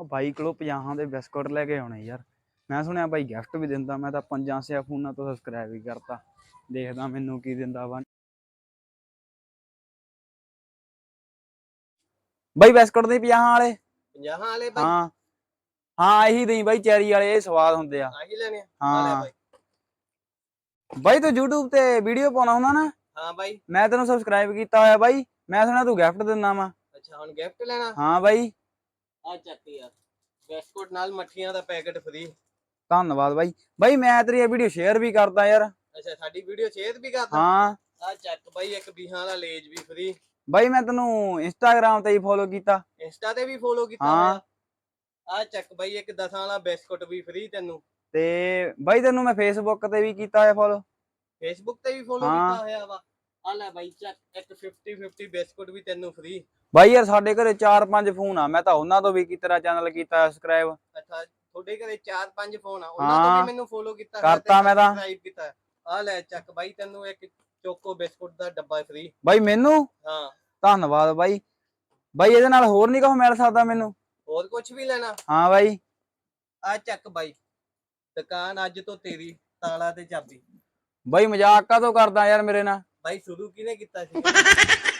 ਉਹ ਬਾਈ ਕੋਲੋਂ 50 ਦੇ ਬਿਸਕੁਟ ਲੈ ਕੇ ਆਉਣੇ ਯਾਰ। ਮੈਂ ਸੁਣਿਆ ਬਾਈ ਗਿਫਟ ਵੀ ਦਿੰਦਾ ਮੈਂ ਤਾਂ ਪੰਜਾਂ ਸਿਆ ਫੋਨਾਂ ਤੋਂ ਸਬਸਕ੍ਰਾਈਬ ਵੀ ਕਰਤਾ। ਦੇਖਦਾ ਮੈਨੂੰ ਕੀ ਦਿੰਦਾ ਵਾ। ਬਾਈ ਬਿਸਕੁਟ ਦੇ 50 ਵਾਲੇ? 50 ਵਾਲੇ ਬਾਈ। ਹਾਂ। ਹਾਂ ਇਹੀ ਦੇਈ ਬਾਈ ਚੈਰੀ ਵਾਲੇ ਇਹ ਸਵਾਦ ਹੁੰਦੇ ਆ। ਆਹੀ ਲੈਣੇ ਹਾਂ। ਬਾਈ। ਬਾਈ ਤੂੰ YouTube ਤੇ ਵੀਡੀਓ ਪਾਉਣਾ ਹੁੰਦਾ ਨਾ? ਹਾਂ ਬਾਈ। ਮੈਂ ਤੈਨੂੰ ਸਬਸਕ੍ਰਾਈਬ ਕੀਤਾ ਹੋਇਆ ਬਾਈ। ਮੈਂ ਸੁਣਿਆ ਤੂੰ ਗਿਫਟ ਦਿੰਦਾ ਵਾ। ਅੱਛਾ ਹੁਣ ਗਿਫਟ ਲੈਣਾ? ਹਾਂ ਬਾਈ। ਆ ਚੱਕ ਯਾਰ। ਬਿਸਕੁਟ ਨਾਲ ਮੱਠੀਆਂ ਦਾ ਪੈਕੇਟ ਫ੍ਰੀ ਧੰਨਵਾਦ ਬਾਈ। ਬਾਈ ਮੈਂ ਤੇਰੀ ਇਹ ਵੀਡੀਓ ਸ਼ੇਅਰ ਵੀ ਕਰਦਾ ਯਾਰ। ਅੱਛਾ ਸਾਡੀ ਵੀਡੀਓ ਸ਼ੇਅਰ ਵੀ ਕਰਦਾ? ਹਾਂ। ਆ ਚੱਕ ਬਾਈ ਇੱਕ ਬੀਹਾਂ ਵਾਲਾ ਲੇਜ ਵੀ ਫ੍ਰੀ ਬਾਈ ਮੈਂ ਤੈਨੂੰ ਇੰਸਟਾਗ੍ਰam ਤੇ ਹੀ ਫੋਲੋ ਕੀਤਾ। ਇੰਸਟਾ ਤੇ ਵੀ ਫੋਲੋ ਕੀਤਾ ਹਾਂ। ਆ ਚੱਕ ਬਾਈ ਇੱਕ ਦਸਾਂ ਵਾਲਾ ਬਿਸਕੁਟ ਵੀ ਫ੍ਰੀ ਤੈਨੂੰ। ਤੇ ਬਾਈ ਤੈਨੂੰ ਮੈਂ ਫੇਸਬੁੱਕ ਤੇ ਵੀ ਕੀਤਾ ਹੋਇਆ ਫੋਲੋ ਫੇਸਬੁੱਕ ਤੇ ਵੀ ਫੋਲੋ ਹਾਂ। ਕੀਤਾ ਹੋਇਆ ਵਾ। ਆ ਲੈ ਬਾਈ ਚੱਕ ਇੱਕ 50 50 ਬਿਸਕੁਟ ਵੀ ਤੈਨੂੰ ਫ੍ਰੀ ਬਾਈ ਯਾਰ ਸਾਡੇ ਘਰੇ 4-5 ਫੋਨ ਆ ਮੈਂ ਤਾਂ ਉਹਨਾਂ ਤੋਂ ਵੀ ਕੀ ਤੇਰਾ ਚੈਨਲ ਕੀਤਾ ਸਬਸਕ੍ਰਾਈਬ ਅੱਛਾ ਤੁਹਾਡੇ ਘਰੇ 4-5 ਫੋਨ ਆ ਉਹਨਾਂ ਤੋਂ। ਵੀ ਮੈਨੂੰ ਫੋਲੋ ਕੀਤਾ ਹੋਇਆ ਕਰਤਾ ਤੇ ਮੈਂ ਤਾਂ। subscribe ਕੀਤਾ। ਆ ਲੈ ਚੱਕ ਬਾਈ ਤੈਨੂੰ ਇੱਕ ਚੋਕੋ ਬਿਸਕੁਟ ਦਾ ਡੱਬਾ ਫ੍ਰੀ ਬਾਈ ਮੈਨੂੰ? ਹਾਂ। ਧੰਨਵਾਦ ਬਾਈ। ਬਾਈ ਇਹਦੇ ਨਾਲ ਹੋਰ ਨਹੀਂ ਕੁਝ ਮਿਲ ਸਕਦਾ ਮੈਨੂੰ। ਹੋਰ ਕੁਝ ਵੀ ਲੈਣਾ? ਹਾਂ ਬਾਈ। ਆ ਚੱਕ ਬਾਈ ਦੁਕਾਨ ਅੱਜ ਤੋਂ ਤੇਰੀ ਤਾਲਾ ਤੇ ਚਾਬੀ। ਬਾਈ ਮਜ਼ਾਕ ਕਾਹਤੋਂ ਕਰਦਾ ਯਾਰ ਮੇਰੇ ਨਾਲ? ਬਾਈ ਸ਼ੁਰੂ ਕਿਹਨੇ ਕੀਤਾ ਸੀ?